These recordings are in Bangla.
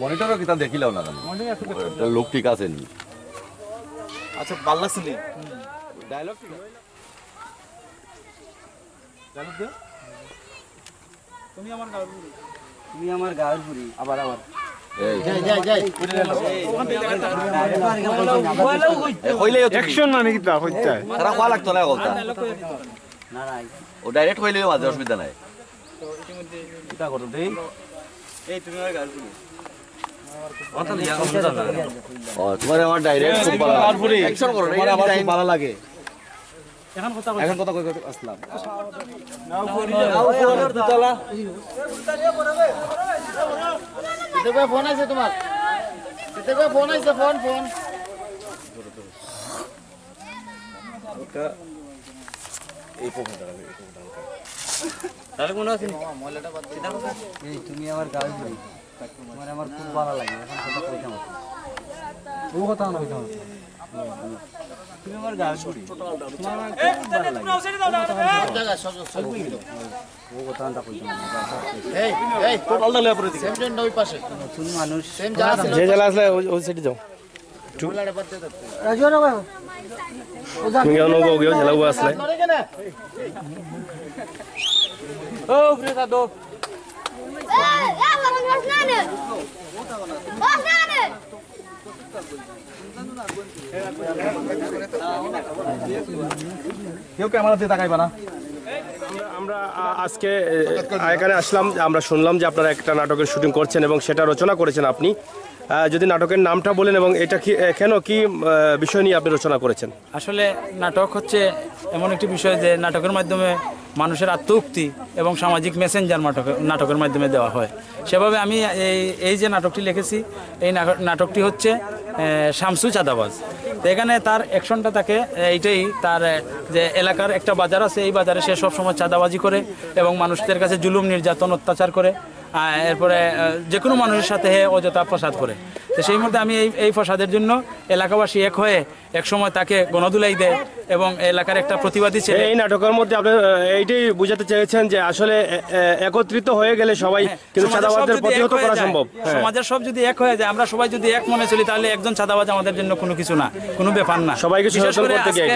মনিটরও কিতা দেখিলাও না লোক ঠিক আছে আচ্ছা ভালো লাগছে নি ডায়লগ ঠিক ডায়লগ দে তুমি আমার গাল তুমি আমার গায়ের পুরি আবার আবার এই অ্যাকশন মানে কি তা হইতা তারা কোয়া লাগতো না কথা না ও ডাইরেক্ট কইলেও মাঝে অসুবিধা নাই। করতে দেই। এই তুমি তোমার আমার ডাইরেক্ট খুব ভালো লাগে। অ্যাকশন করো না তোমার আমার খুব ভালো লাগে। এখন কথা এখন কথা কই কই আসলাম। ফোন আছে তোমার। ফোন আছে ফোন ফোন। এই প্রবলেমটা লাগে তাহলে মনে আছে? এই তুমি আমার গায়ের পুরি তোমার আমার খুব ভালো লাগে। এখন কথা কইতাম ও কথা না কইতাম তুমি আমার গায়ের পুরি ও কথা না কইতাম এই এই টোটালটা লয়ে পড়ে দিকে। সেম জন ওই পাশে। মানুষ। সেম যা আছে যে জেলা আসলে ওই- ওই সাইডে যাও। কেউ ক্যামেরা দিয়ে তাকাইবা না। আমরা আজকে এখানে আসলাম আমরা শুনলাম যে আপনারা একটা নাটকের শুটিং করছেন এবং সেটা রচনা করেছেন আপনি। যদি নাটকের নামটা বলেন এবং এটা কি কেন, কি বিষয় নিয়ে আপনি রচনা করেছেন? আসলে নাটক হচ্ছে এমন একটি বিষয় যে নাটকের মাধ্যমে মানুষের আত্মউক্তি এবং সামাজিক মেসেঞ্জার নাটক নাটকের মাধ্যমে দেওয়া হয়। সেভাবে আমি এই এই যে নাটকটি লিখেছি, এই নাটক- নাটকটি হচ্ছে শামসু চাঁদাবাজ। এখানে তার অ্যাকশনটা থাকে এইটাই তার, যে এলাকার একটা বাজার আছে, এই বাজারে সে সবসময় চাঁদাবাজি করে এবং মানুষদের কাছে জুলুম, নির্যাতন, অত্যাচার করে এরপরে যে কোনো মানুষের সাথে অযথা প্রসাদ করে। তো সেই মুহূর্তে আমি এই এই প্রসাদের জন্য এলাকাবাসী এক হয়ে এক সময় তাকে গণদুলাই দেয় এবং এলাকার একটা প্রতিবাদী ছেলে এই নাটকের মধ্যে আপনি এইটাই বুঝাতে চেয়েছেন যে আসলে একত্রিত হয়ে গেলে সবাই কিন্তু সমাজের চাঁদাবাজদের প্রতিহত করা সম্ভব হ্যাঁ। সমাজের সব যদি এক হয়ে যায় আমরা সবাই যদি এক মনে চলি তাহলে একজন চাঁদাবাজ আমাদের জন্য কোনো কিছু না কোনো ব্যাপার না সবাইকে সচেতন করতে গিয়ে।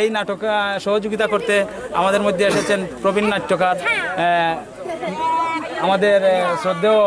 এই নাটক সহযোগিতা করতে আমাদের মধ্যে এসেছেন প্রবীণ নাট্যকার আমাদের শ্রদ্ধেয়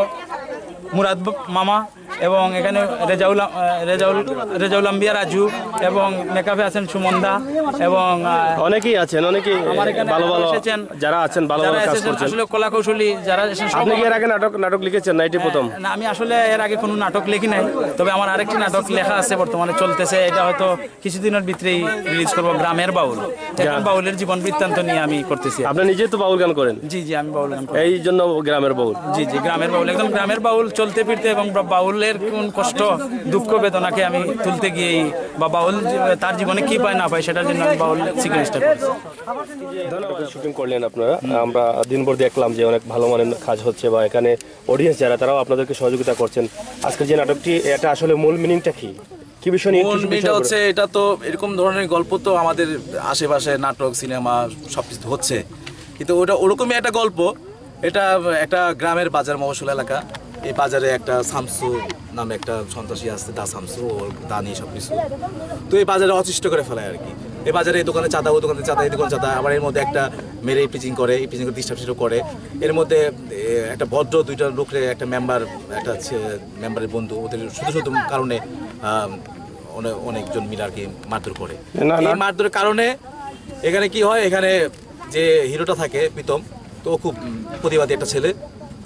মুরাদ মামা এবং এখানে রেজাউল রেজাউল রেজাউল আম্বিয়া রাজু এবং মেকাফে আছেন সুমন্দা এবং অনেকেই আছেন অনেকেই আমার এখানে ভালো ভালো এসেছেন। যারা আছেন ভালো ভালো কাজ করছেন। আসলে কলা কৌশলী যারা এসেছেন আপনি কি এর আগে নাটক নাটক লিখেছেন না এটি প্রথম? না আমি আসলে এর আগে কোনো নাটক লিখি নাই তবে আমার আরেকটি নাটক লেখা আছে বর্তমানে চলতেছে। এটা হয়তো কিছুদিনের ভিতরেই রিলিজ করব গ্রামের বাউল। এখন বাউলের জীবন বৃত্তান্ত নিয়ে আমি করতেছি। আপনি নিজে তো বাউল গান করেন? জি জি আমি বাউল গান করি। এই জন্য গ্রামের বাউল। জি জি গ্রামের বাউল একদম গ্রামের বাউল চলতে ফিরতে এবং বা- বাউলের কোন কষ্ট দুঃখ বেদনাকে আমি তুলতে গিয়েই বা বাউল তার জীবনে কি পায় না পায় সেটার জন্য আমি বাউল সিকুয়েন্সটা করছি শুটিং করলেন আপনারা। আমরা দিনভর দেখলাম যে অনেক ভালো মানের কাজ হচ্ছে বা এখানে অডিয়েন্স যারা তারাও আপনাদেরকে সহযোগিতা করছেন। আজকে যে নাটকটি এটা আসলে মূল মিনিংটা কি? কি বিষয় নিয়ে বিষয় হচ্ছে এটা তো এরকম ধরনের গল্প তো আমাদের আশেপাশে নাটক সিনেমা সব কিছু হচ্ছে। কিন্তু ওটা ওরকমই একটা গল্প। এটা একটা গ্রামের বাজার মহসুল এলাকা। এই বাজারে একটা সামসু নামে একটা সন্ত্রাসী আসছে দা সামসু ওর দা নিয়ে সব কিছু তো এই বাজারে অতিষ্ঠ করে ফেলায় আর কি। এই বাজারে এই দোকানে চাঁদা ও দোকানে চাঁদা এই দোকানে চাঁদা। আবার এর মধ্যে একটা মেরে পিচিং করে এই পিচিং করে ডিস্টার্ব করে। এর মধ্যে একটা ভদ্র দুইটা লোকরে একটা মেম্বার একটা মেম্বারের বন্ধু ওদের শুধু শুধু কারণে অনেকজন মিলে আর কি মারধর করে। এই মারধরের কারণে এখানে কি হয়? এখানে যে হিরোটা থাকে প্রীতম তো ও খুব প্রতিবাদী একটা ছেলে।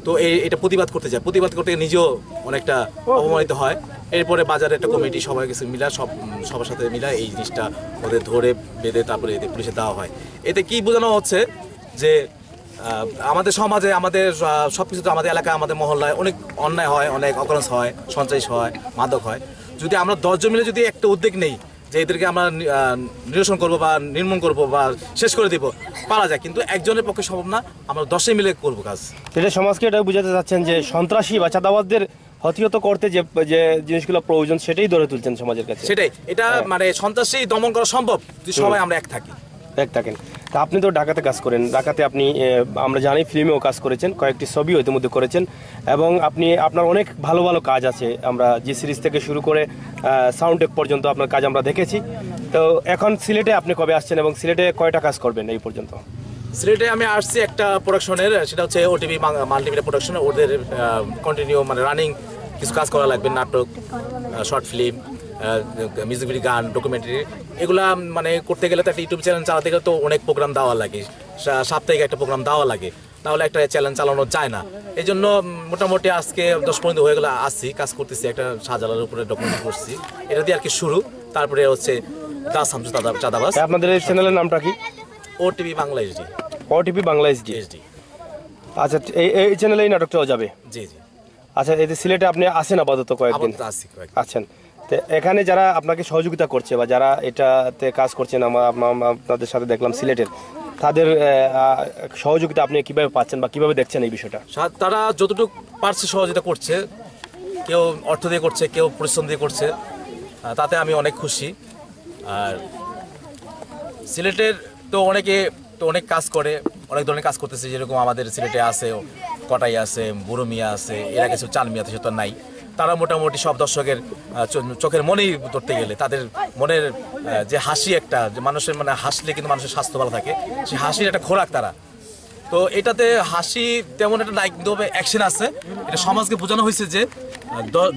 তো এই এটা প্রতিবাদ করতে যায় প্রতিবাদ করতে গিয়ে নিজেও অনেকটা অপমানিত হয়। এরপরে বাজারে একটা কমিটি সবাই কিছু মিলা সব সবার সাথে মিলা এই জিনিসটা ওদের ধরে বেঁধে তারপরে এদের পুলিশে দেওয়া হয়। এতে কি বোঝানো হচ্ছে যে আমাদের সমাজে আমাদের সব কিছুতে আমাদের এলাকায় আমাদের মহল্লায় অনেক অন্যায় হয় অনেক অকরণস হয় সঞ্চয় হয় মাদক হয়। যদি আমরা দশজন মিলে যদি একটা উদ্যোগ নেই যে এদেরকে আমরা নিরসন করব বা নির্মূল করব বা শেষ করে দিব পারা যায়। কিন্তু একজনের পক্ষে সম্ভব না আমরা দশে মিলে করব কাজ। এটা সমাজকে এটা বুঝাতে চাচ্ছেন যে সন্ত্রাসী বা চাঁদাবাদদের হতিহত করতে যে যে জিনিসগুলো প্রয়োজন সেটাই ধরে তুলছেন সমাজের কাছে। সেটাই। এটা মানে সন্ত্রাসী দমন করা সম্ভব যদি সবাই আমরা এক থাকি। এক থাকেন তা আপনি তো ঢাকাতে কাজ করেন। ঢাকাতে আপনি আমরা জানি ফিল্মেও কাজ করেছেন, কয়েকটি ছবিও ইতিমধ্যে করেছেন, এবং আপনি, আপনার অনেক ভালো ভালো কাজ আছে। আমরা জি সিরিজ থেকে শুরু করে সাউন্ড টেক পর্যন্ত আপনার কাজ আমরা দেখেছি। তো এখন সিলেটে আপনি কবে আসছেন এবং সিলেটে কয়টা কাজ করবেন এই পর্যন্ত? সিলেটে আমি আসছি একটা প্রোডাকশনের সেটা হচ্ছে ওটিভি মাল্টিমিডিয়া প্রোডাকশন ওদের কন্টিনিউ মানে রানিং কিছু কাজ করা লাগবে, নাটক শর্ট ফিল্ম মিউজিক ভিডিও গান ডকুমেন্টারি এগুলা মানে করতে গেলে তো একটা ইউটিউব চ্যানেল চালাতে গেলে তো অনেক প্রোগ্রাম দেওয়া লাগে। সাপ্তাহিক একটা প্রোগ্রাম দেওয়া লাগে। তাহলে একটা চ্যানেল চালানো যায় না। এই জন্য মোটামুটি আজকে দশ পনেরো হয়ে গেলে আসছি কাজ করতেছি একটা শাহজালার উপরে ডকুমেন্ট করছি। এটা দিয়ে আর কি শুরু। তারপরে হচ্ছে দা সামসু চাঁদাবাস তা আপনাদের এই চ্যানেলের নামটা কি? OTV Bangla HD OTP Bangla SD HD আচ্ছা এই এই চ্যানেলে এই নাটকটাও যাবে? জি জি। আচ্ছা এই সিলেটে আপনি আসেন আপাতত কয়েকদিন। আছেন। তো এখানে যারা আপনাকে সহযোগিতা করছে বা যারা এটাতে কাজ করছেন আপনাদের সাথে দেখলাম সিলেটের, তাদের সহযোগিতা আপনি কীভাবে পাচ্ছেন বা কীভাবে দেখছেন এই বিষয়টা? তারা যতটুকু পারছে সহযোগিতা করছে, কেউ অর্থ দিয়ে করছে, কেউ পরিশ্রম দিয়ে করছে তাতে আমি অনেক খুশি। আর সিলেটের তো অনেকে তো অনেক কাজ করে, অনেক ধরনের কাজ করতেছে, যেরকম আমাদের সিলেটে আছে, কটাই আছে, বুড়ো মিয়া আছে, এরা কিছু চান মিয়া সে তো নাই। তারা মোটামুটি সব দর্শকের চোখের মনেই ধরতে গেলে, তাদের মনের যে হাসি একটা, যে মানুষের মানে হাসলে কিন্তু মানুষের স্বাস্থ্য ভালো থাকে সেই হাসির একটা খোরাক তারা। তো এটাতে হাসি তেমন একটা নাই, কিন্তু অ্যাকশন আছে। এটা সমাজকে বোঝানো হয়েছে যে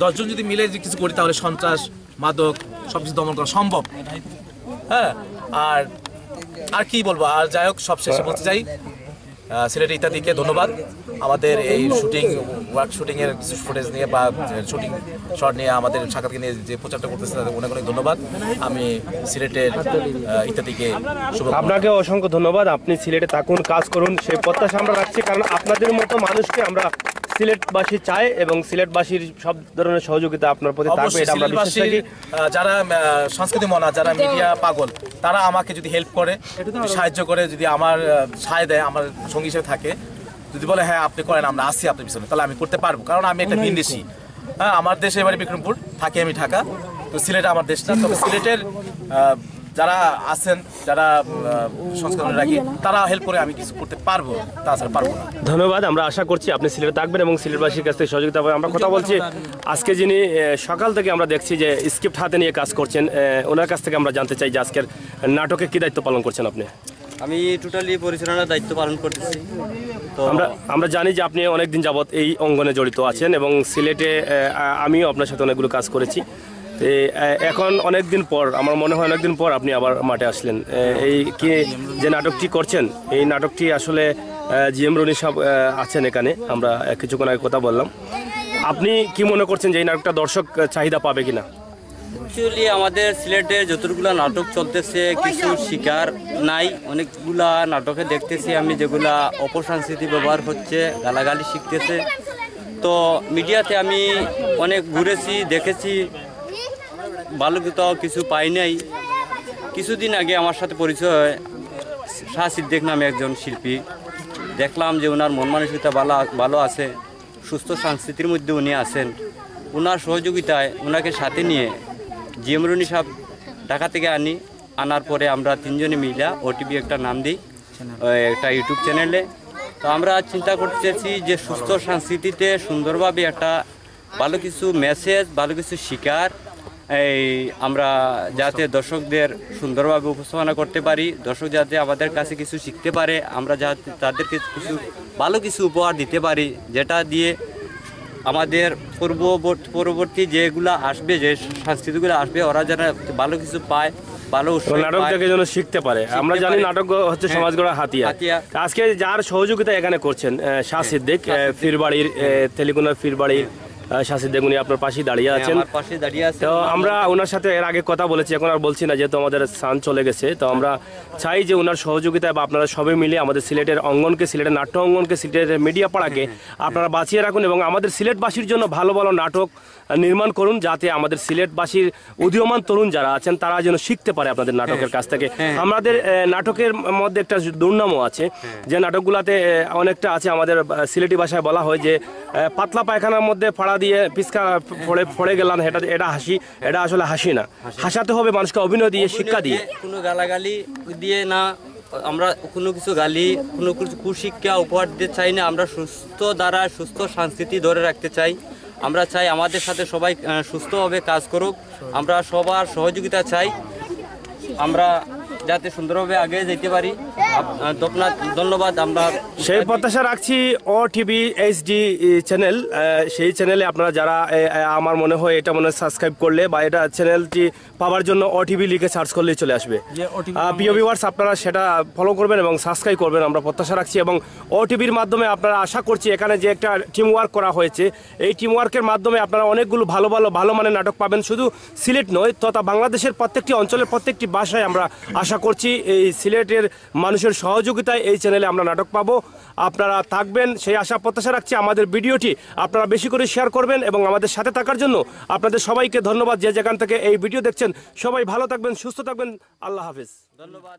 দশজন যদি মিলে যে কিছু করি, তাহলে সন্ত্রাস, মাদক সব কিছু দমন করা সম্ভব। হ্যাঁ আর আর কি বলব? আর যাই হোক সব শেষে বলতে চাই সিলেট ইত্যাদিকে ধন্যবাদ। আমাদের এই শুটিং, ওয়ার্ক শুটিংয়ের কিছু ফুটেজ নিয়ে বা শুটিং শট নিয়ে আমাদের সাক্ষাৎকে নিয়ে যে প্রচারটা করতেছে, তাদের অনেক অনেক ধন্যবাদ। আমি সিলেটের ইত্যাদিকে আপনাকে অসংখ্য ধন্যবাদ। আপনি সিলেটে থাকুন, কাজ করুন সেই প্রত্যাশা আমরা রাখছি, কারণ আপনাদের মতো মানুষকে আমরা সিলেটবাসী চায় এবং সিলেটবাসীর সব ধরনের সহযোগিতা আপনার প্রতি থাকবে এটা আমরা বিশ্বাস রাখি। যারা সংস্কৃতি মনা যারা মিডিয়া পাগল তারা আমাকে যদি হেল্প করে সাহায্য করে যদি আমার সায় দেয় আমার সঙ্গী হিসেবে থাকে যদি বলে হ্যাঁ আপনি করেন আমরা আসি আপনার পিছনে তাহলে আমি করতে পারব কারণ আমি একটা ভিনদেশি। হ্যাঁ আমার দেশে এবারে বিক্রমপুর থাকি আমি ঢাকা তো সিলেট আমার দেশটা তবে সিলেটের যারা আছেন যারা সংস্করণ রাখি তারা হেল্প করে আমি কিছু করতে পারব তাছাড়া পারব না। ধন্যবাদ আমরা আশা করছি আপনি সিলেটে থাকবেন এবং সিলেটবাসীর কাছ থেকে সহযোগিতা পাবেন। আমরা কথা বলছি আজকে যিনি সকাল থেকে আমরা দেখছি যে স্ক্রিপ্ট হাতে নিয়ে কাজ করছেন ওনার কাছ থেকে আমরা জানতে চাই যে আজকের নাটকে কি দায়িত্ব পালন করছেন আপনি? আমি টোটালি পরিচালনার দায়িত্ব পালন করতেছি। তো আমরা আমরা জানি যে আপনি অনেকদিন যাবৎ এই অঙ্গনে জড়িত আছেন এবং সিলেটে আমিও আপনার সাথে অনেকগুলো কাজ করেছি। তো, অনেক দিন পর আমার মনে হয় অনেকদিন পর আপনি আবার মাঠে আসলেন। এই কি যে নাটকটি করছেন এই নাটকটি আসলে জি এম রনি সাহেব আছেন এখানে আমরা কিছুক্ষণ আগে কথা বললাম। আপনি কি মনে করছেন যে এই নাটকটা দর্শক চাহিদা পাবে কিনা? অ্যাকচুয়ালি আমাদের সিলেটে যতগুলা নাটক চলতেছে কিছু শিকার নাই। অনেকগুলা নাটকে দেখতেছি আমি যেগুলা অপসংস্কৃতি ব্যবহার হচ্ছে গালাগালি শিখতেছে। তো মিডিয়াতে আমি অনেক ঘুরেছি দেখেছি ভালো তো কিছু পাই নাই। কিছুদিন আগে আমার সাথে পরিচয় হয় শাহ সিদ্দিক নামে একজন শিল্পী। দেখলাম যে ওনার মন মানসিকতা ভালো ভালো আছে সুস্থ সংস্কৃতির মধ্যে উনি আছেন। ওনার সহযোগিতায় ওনাকে সাথে নিয়ে জিএম রুনি সাহেব ঢাকা থেকে আনি। আনার পরে আমরা তিনজনে মিলা ওটিভি একটা নাম দিই একটা ইউটিউব চ্যানেলে। তো আমরা চিন্তা করতেছি যে সুস্থ সংস্কৃতিতে সুন্দরভাবে একটা ভালো কিছু মেসেজ ভালো কিছু শিকার এই আমরা যাতে দর্শকদের সুন্দরভাবে উপস্থাপনা করতে পারি দর্শক যাতে আমাদের কাছে কিছু শিখতে পারে আমরা যাতে তাদেরকে কিছু ভালো কিছু উপহার দিতে পারি যেটা দিয়ে আমাদের পূর্ববর্তী পরবর্তী যেগুলা আসবে যে সংস্কৃতিগুলো আসবে ওরা যেন ভালো কিছু পায় ভালো তো নাটক থেকে যেন শিখতে পারে। আমরা জানি নাটক হচ্ছে হ্যাঁ। সমাজ গড়া হাতিয়ার হাতিয়ার। আজকে যার সহযোগিতা এখানে করছেন আহ, শাহ সিদ্দিক ফিরবাড়ির আহ, তেলেগুনার ফিরবাড়ির সিদ্দিক উনি আপনার পাশেই দাঁড়িয়ে হ্যাঁ, আছেন। পাশে দাঁড়িয়ে আছে তো আমরা ওনার সাথে এর আগে কথা বলেছি এখন আর বলছি না যেহেতু আমাদের স্থান চলে গেছে। তো আমরা চাই যে ওনার সহযোগিতায় বা আপনারা সবাই মিলে আমাদের সিলেটের অঙ্গনকে সিলেটের নাট্য অঙ্গনকে সিলেটের মিডিয়া পাড়াকে আপনারা বাঁচিয়ে রাখুন এবং আমাদের সিলেটবাসীর জন্য ভালো ভালো নাটক নির্মাণ করুন যাতে আমাদের সিলেটবাসীর উদীয়মান তরুণ যারা আছেন তারা যেন শিখতে পারে আপনাদের নাটকের কাছ থেকে। আমাদের নাটকের মধ্যে একটা দুর্নামও আছে। যে নাটকগুলোতে অনেকটা আছে আমাদের সিলেটি ভাষায় বলা হয় যে পাতলা পায়খানার মধ্যে ফাড়া দিয়ে পিসকা ফড়ে ফড়ে গেলাম এটা এটা হাসি এটা আসলে হাসি না। হাসাতে হবে মানুষকে অভিনয় দিয়ে শিক্ষা দিয়ে। কোনো গালাগালি দিয়ে না আমরা কোনো কিছু গালি কোনো কিছু কুশিক্ষা উপহার দিতে চাই না আমরা সুস্থ দ্বারা সুস্থ সংস্কৃতি ধরে রাখতে চাই। আমরা চাই আমাদের সাথে সবাই সুস্থভাবে কাজ করুক। আমরা সবার সহযোগিতা চাই। আমরা যাতে সুন্দরভাবে আগে যেতে পারি। ধন্যবাদ আমরা সেই প্রত্যাশা রাখছি ও টিভি এইচডি চ্যানেল সেই চ্যানেলে আপনারা যারা আমার মনে হয় এটা মনে সাবস্ক্রাইব করলে বা এটা চ্যানেলটি পাওয়ার জন্য ও টিভি লিখে সার্চ করলেই চলে আসবে। প্রিয় ভিউয়ার্স আপনারা সেটা ফলো করবেন এবং সাবস্ক্রাইব করবেন আমরা প্রত্যাশা রাখছি এবং ও টিভির মাধ্যমে আপনারা আশা করছি এখানে যে একটা টিম ওয়ার্ক করা হয়েছে এই টিম ওয়ার্কের মাধ্যমে আপনারা অনেকগুলো ভালো ভালো ভালো মানের নাটক পাবেন। শুধু সিলেট নয় তথা বাংলাদেশের প্রত্যেকটি অঞ্চলের প্রত্যেকটি ভাষায় আমরা আশা করছি এই সিলেটের মানুষের সহযোগিতায় এই চ্যানেলে আমরা নাটক পাব। আপনারা থাকবেন, সেই আশা, প্রত্যাশা রাখছি আমাদের ভিডিওটি আপনারা বেশি করে শেয়ার করবেন এবং আমাদের সাথে থাকার জন্য আপনাদের সবাইকে ধন্যবাদ। যে যেখান থেকে এই ভিডিও দেখছেন, সবাই ভালো থাকবেন, সুস্থ থাকবেন। আল্লাহ হাফিজ। ধন্যবাদ।